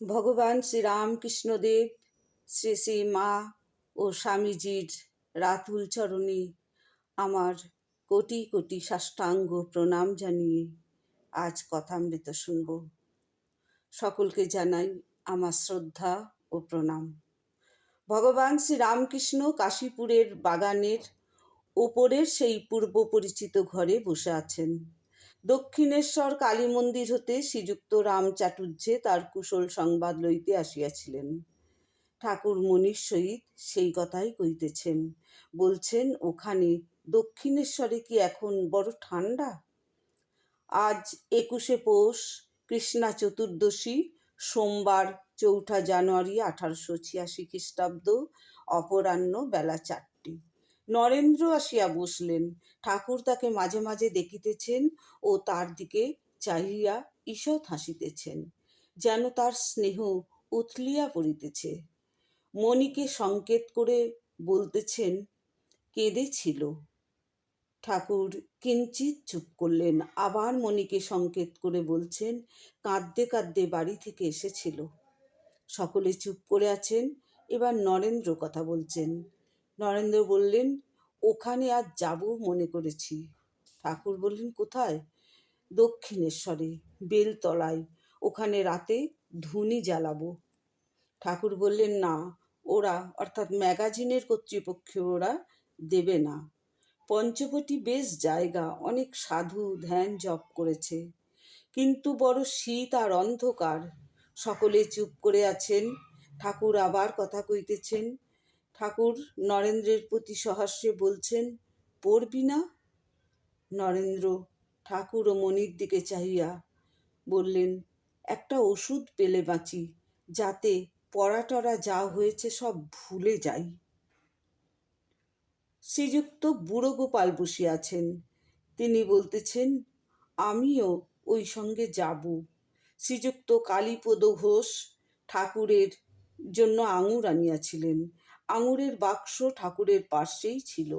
ভগবান শ্রীরামকৃষ্ণদেব, শ্রী শ্রী মা ও স্বামীজির রাতুল চরণে আমার কোটি কোটি সাষ্টাঙ্গ প্রণাম জানিয়ে আজ কথামৃত শুনব। সকলকে জানাই আমার শ্রদ্ধা ও প্রণাম। ভগবান শ্রীরামকৃষ্ণ কাশীপুরের বাগানের ওপরের সেই পূর্ব পরিচিত ঘরে বসে আছেন। দক্ষিণেশ্বর কালী মন্দির হতে শ্রীযুক্ত রাম চাটুর্যে তার কুশল সংবাদ লইতে আসিয়াছিলেন। ঠাকুর মনির সহিত সেই কথাই কইতেছেন। বলছেন, ওখানে দক্ষিণেশ্বরে কি এখন বড় ঠান্ডা আজ একুশে পৌষ, কৃষ্ণা চতুর্দশী, সোমবার চৌঠা জানুয়ারি আঠারোশো ছিয়াশি খ্রিস্টাব্দ, অপরাহ্ন বেলা চারটি। নরেন্দ্র আসিয়া বসলেন। ঠাকুর তাকে মাঝে মাঝে দেখিতেছেন ও তার দিকে চাহিয়া ঈষৎ হাসিতেছেন, যেন তার স্নেহ উথলিয়া পড়িতেছে। মণিকে সংকেত করে বলতেছেন কেঁদেছিল ঠাকুর কিঞ্চিত চুপ করলেন। আবার মণিকে সংকেত করে বলছেন, কাঁদতে কাঁদতে বাড়ি থেকে এসেছিল। সকলে চুপ করে আছেন। এবার নরেন্দ্র কথা বলছেন নরেন্দ্র বললেন, ওখানে আর যাব মনে করেছি। ঠাকুর বললেন, কোথায়? দক্ষিণেশ্বরে, বেলতলায়। ওখানে রাতে ধুনি জ্বালাবো। ঠাকুর বললেন, না, ওরা, অর্থাৎ ম্যাগাজিনের কর্তৃপক্ষ ওরা দেবে না। পঞ্চবটি বেশ জায়গা, অনেক সাধু ধ্যান জপ করেছে। কিন্তু বড় শীত আর অন্ধকার। সকলে চুপ করে আছেন। ঠাকুর আবার কথা কইতেছেন ঠাকুর নরেন্দ্রের প্রতি সহাস্যে বলছেন, পড়বি না? নরেন্দ্র ঠাকুর ও মনির দিকে চাহিয়া বললেন, একটা ওষুধ পেলে বাঁচি, যাতে পড়াটরা যা হয়েছে সব ভুলে যাই। শ্রীযুক্ত বুড়ো গোপাল বসিয়াছেন তিনি বলতেছেন, আমিও ওই সঙ্গে যাব। শ্রীযুক্ত কালীপদ ঘোষ ঠাকুরের জন্য আঙুর আনিয়াছিলেন। আঙুরের বাক্স ঠাকুরের পাশেই ছিল।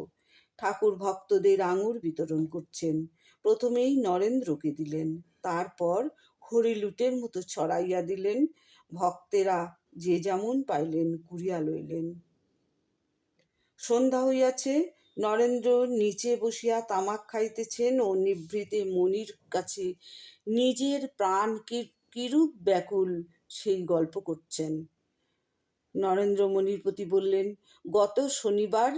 ঠাকুর ভক্তদের আঙুর বিতরণ করছেন। প্রথমেই নরেন্দ্রকে দিলেন, তারপর হরিলুটের মতো ছড়াইয়া দিলেন। ভক্তেরা যে যেমন পাইলেন কুড়িয়া লইলেন। সন্ধ্যা হইয়াছে, নরেন্দ্র নিচে বসিয়া তামাক খাইতেছেন ও নিভৃতে মনির কাছে নিজের প্রাণ কিরূপ ব্যাকুল সেই গল্প করছেন। নরেন্দ্র মনির প্রতি বললেন, গত শনিবার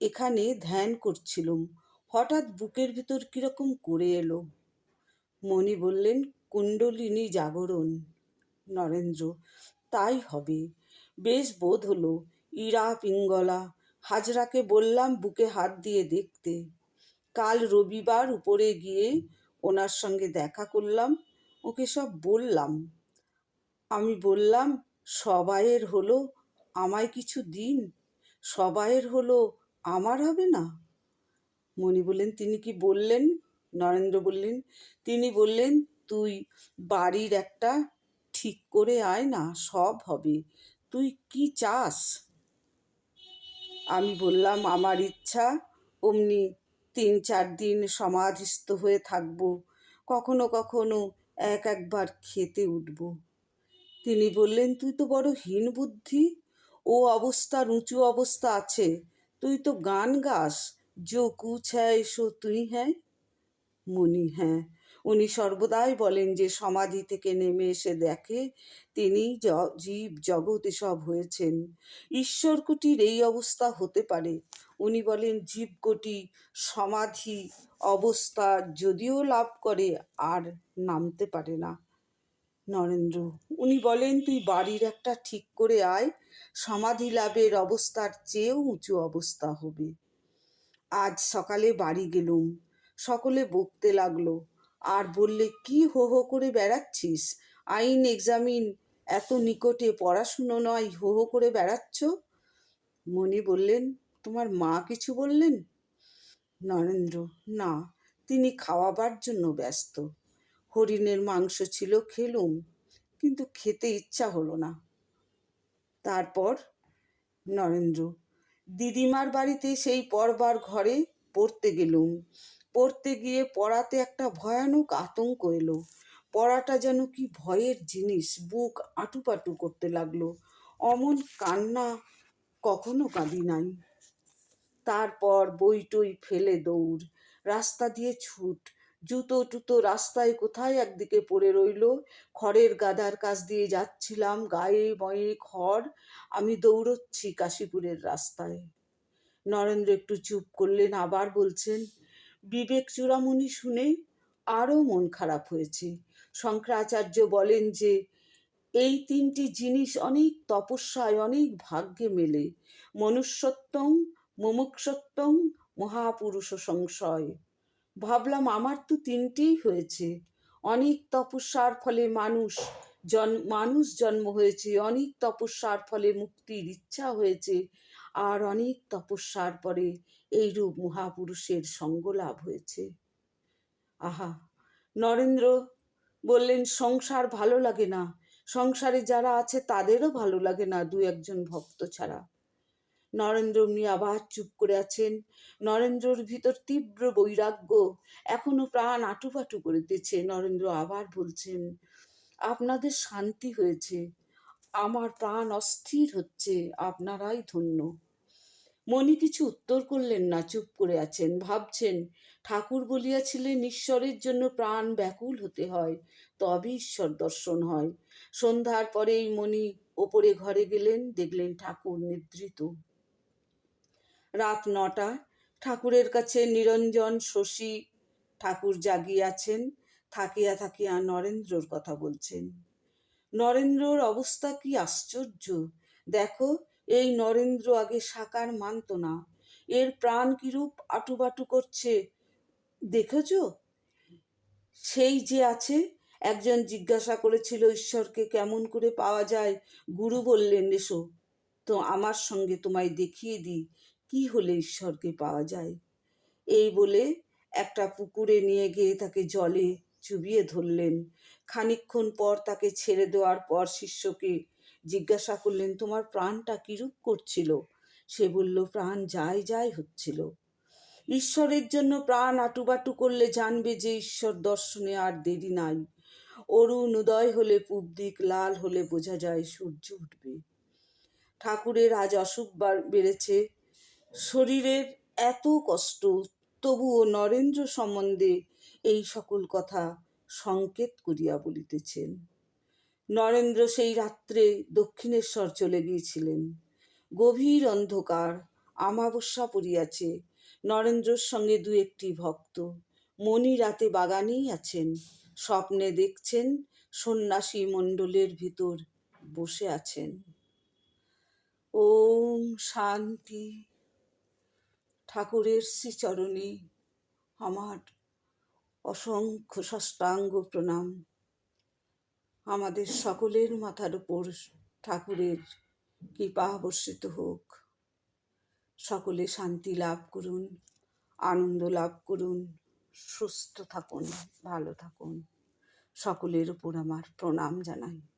এখানে ধ্যান করছিলুম। হঠাৎ বুকের ভিতর কীরকম করে এলো? মণি বললেন, কুণ্ডলিনী জাগরণ, নরেন্দ্র, তাই হবে। বেশ বোধ হলো, ইরা পিঙ্গলা, হাজরাকে বললাম বুকে হাত দিয়ে দেখতে। কাল রবিবার উপরে গিয়ে ওনার সঙ্গে দেখা করলাম, ওকে সব বললাম। আমি বললাম, সবাইয়ের হলো আমায় কিছু দিন, সবাইয়ের হলো আমার হবে না? মণি বললেন, তিনি কি বললেন? নরেন্দ্র বললেন, তিনি বললেন, তুই বাড়ির একটা ঠিক করে আয় না, সব হবে। তুই কি চাস? আমি বললাম, আমার ইচ্ছা, অমনি তিন চার দিন সমাধিস্থ হয়ে থাকব। কখনো কখনো এক একবার খেতে উঠব। তিনি বললেন, তুই তো বড় হীন বুদ্ধি। ও অবস্থার উঁচু অবস্থা আছে। তুই তো গান গাস। যো কুছ হ্যায় সো তুই হ্যায় মনি হ্যাঁ। উনি সর্বদাই বলেন যে সমাধি থেকে নেমে এসে দেখে তিনি জীব জগতে সব হয়েছেন। ঈশ্বর কুটির এই অবস্থা হতে পারে। উনি বলেন জীবকটি সমাধি অবস্থা যদিও লাভ করে, আর নামতে পারে না। নরেন্দ্র। উনি বলেন, তুই বাড়ির একটা ঠিক করে আয়, সমাধি লাভের অবস্থার চেয়েও উঁচু অবস্থা হবে। আজ সকালে বাড়ি গেলুম, সকলে বকতে লাগল। আর বললে, কি হো হো করে বেড়াচ্ছিস? আইন এক্সামিন এত নিকটে পড়াশুনো নয়, হো হো করে বেড়াচ্ছ? মণি বললেন, তোমার মা কিছু বললেন? নরেন্দ্র, না, তিনি খাওয়াবার জন্য ব্যস্ত। হরিণের মাংস ছিল, খেলুম, কিন্তু খেতে ইচ্ছা হলো না। তারপর নরেন্দ্র, দিদিমার বাড়িতে সেই পড়বার ঘরে পড়তে গেলুম। পড়তে গিয়ে পড়াতে একটা ভয়ানক আতঙ্ক এলো। পড়াটা যেন কি ভয়ের জিনিস, বুক আটুপাটু করতে লাগল। অমন কান্না কখনো কাঁদি নাই। তারপর বই টই ফেলে দৌড়, রাস্তা দিয়ে ছুট জুতো টুতো রাস্তায় কোথায় একদিকে পড়ে রইল? খড়ের গাদার কাছ দিয়ে যাচ্ছিলাম, গায়ে বয়ে খড়। আমি দৌড়চ্ছি কাশীপুরের রাস্তায়। নরেন্দ্র একটু চুপ করলেন, আবার বলছেন, বিবেক চূড়ামণি শুনে আরও মন খারাপ হয়েছে। শঙ্করাচার্য বলেন যে, এই তিনটি জিনিস অনেক তপস্যায়, অনেক ভাগ্যে মেলে। মনুষ্যত্বং, মুমুক্ষত্বং মহাপুরুষ সংশয় ভাবলাম আমার তো তিনটেই হয়েছে। অনেক তপস্যার ফলে মানুষ জন, মানুষ জন্ম হয়েছে, অনেক তপস্যার ফলে মুক্তির ইচ্ছা হয়েছে, আর অনেক তপস্যার পরে এইরূপ মহাপুরুষের সঙ্গ লাভ হয়েছে। আহা, নরেন্দ্র বললেন, সংসার ভালো লাগে না। সংসারে যারা আছে তাদেরও ভালো লাগে না দু একজন ভক্ত ছাড়া। নরেন্দ্র এমনি আবার চুপ করে আছেন। নরেন্দ্রর ভিতর তীব্র বৈরাগ্য এখনও প্রাণ আটুপাটু করিতেছে। নরেন্দ্র আবার বলছেন, আপনাদের শান্তি হয়েছে। আমার প্রাণ অস্থির হচ্ছে। আপনারাই ধন্য। মণি কিছু উত্তর করলেন না, চুপ করে আছেন। ভাবছেন, ঠাকুর বলিয়াছিলেন ঈশ্বরের জন্য প্রাণ ব্যাকুল হতে হয় তবে ঈশ্বর দর্শন হয়। সন্ধ্যার পরেই মণি ওপরে ঘরে গেলেন, দেখলেন ঠাকুর নিদ্রিত। রাত নটা ঠাকুরের কাছে নিরঞ্জন শশী ঠাকুর জাগিয়াছেন, থাকিয়া থাকিয়া নরেন্দ্রর কথা বলছেন। নরেন্দ্রর অবস্থা কি আশ্চর্য! দেখো, এই নরেন্দ্র আগে সাকার মানত না। এর প্রাণ কিরূপ আটুবাটু করছে, দেখেছ? সেই যে আছে, একজন জিজ্ঞাসা করেছিল, ঈশ্বরকে কেমন করে পাওয়া যায়? গুরু বললেন, এসো, তো আমার সঙ্গে তোমায় দেখিয়ে দিই। কি হলে ঈশ্বরকে পাওয়া যায়? এই বলে একটা পুকুরে নিয়ে গিয়ে তাকে জলে চুবিয়ে ধরলেন। খানিকক্ষণ পর তাকে ছেড়ে দেওয়ার পর শিষ্যকে জিজ্ঞাসা করলেন, তোমার প্রাণটা কিরূপ করছিল? সে বলল, প্রাণ যায় যায় হচ্ছিল। ঈশ্বরের জন্য প্রাণ আটুবাটু করলে জানবে যে ঈশ্বর দর্শনে আর দেরি নাই। অরুণ উদয় হলে পূব দিক, লাল হলে বোঝা যায় সূর্য উঠবে। ঠাকুরের আজ অসুখ বেড়েছে। শরীরের এত কষ্ট, তবুও নরেন্দ্র সম্বন্ধে এই সকল কথা সংকেত করিয়া বলিতেছেন। নরেন্দ্র সেই রাত্রে দক্ষিণেশ্বর চলে গিয়েছিলেন। গভীর অন্ধকার আমাবস্যা পড়িয়াছে। নরেন্দ্রর সঙ্গে দু একটি ভক্ত, মণি রাতে বাগানেই আছেন। স্বপ্নে দেখছেন সন্ন্যাসী মণ্ডলের ভিতর বসে আছেন। ওম শান্তি। ঠাকুরের শ্রীচরণে আমার অসংখ্য সাষ্টাঙ্গ প্রণাম। আমাদের সকলের মাথার উপর ঠাকুরের কৃপা বর্ষিত হোক। সকলে শান্তি লাভ করুন, আনন্দ লাভ করুন, সুস্থ থাকুন, ভালো থাকুন। সকলের উপর আমার প্রণাম জানাই।